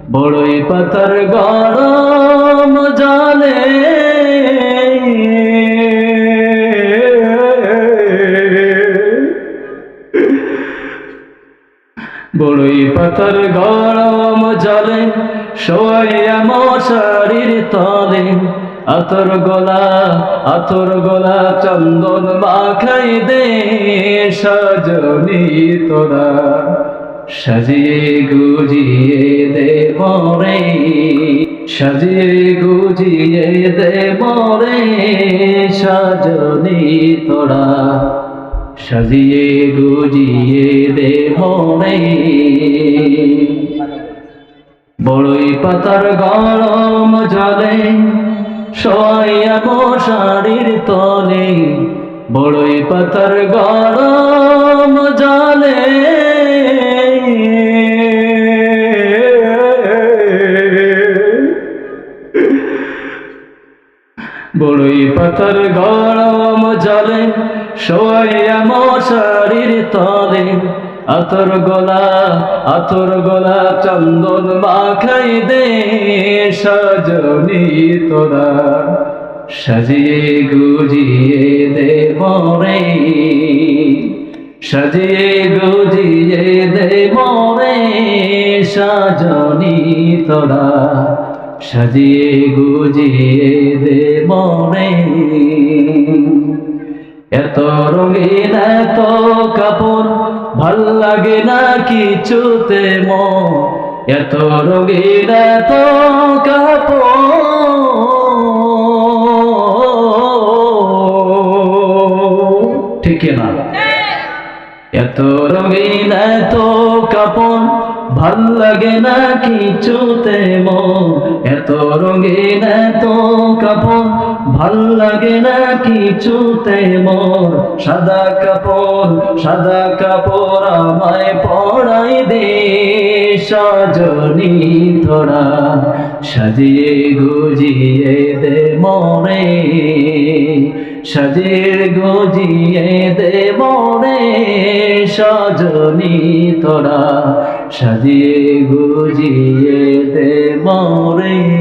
বড়ই পাতার গরম জালে। বড়ই পাতার গরম জলে, শোয়া মশারির তলে। আতর গলা আতর গলা চন্দন মাখাই দে সজনী তোরা। সাজিয়ে গুজিয়ে দে মরে সাজিয়ে গুজিয়ে দে মরে, সজনী তোরা। সাজিয়ে গুজিয়ে দে মরে। বড়ই পাতার গরম জলে শোয়া মশারির তলে। বড়ই পাতার গরম জলে বড়ই পাতার গরম জলে, শোয়া মশারির তলে। আতর গলা আতর গলা চন্দন মাখাই দে সজনী তোরা সাজিয়ে গুজিয়ে দে মরে, সাজিয়ে গুজিয়ে দে মরে সজনী তোরা সাজিয়ে গুজিয়ে দে মরে এত রঙিন এত কাপড়, ভালো লাগে না কিছুতে ম এত রঙিন এত কাপড়। ঠিক না? এত রঙিন এত কাপড়, ভালো লাগে না কিছুতে মন। এত না তো কাপড়? ভালো লাগে না কিছুতে মন সাদা কাপড় সাদা কাপড় আমায় পড়াই দে, সজনী তোরা। সাজিয়ে গুজিয়ে দে মরে সাজিয়ে গুজিয়ে দে মরে সজনী তোরা। সাজিয়ে গুজিয়ে দে মরে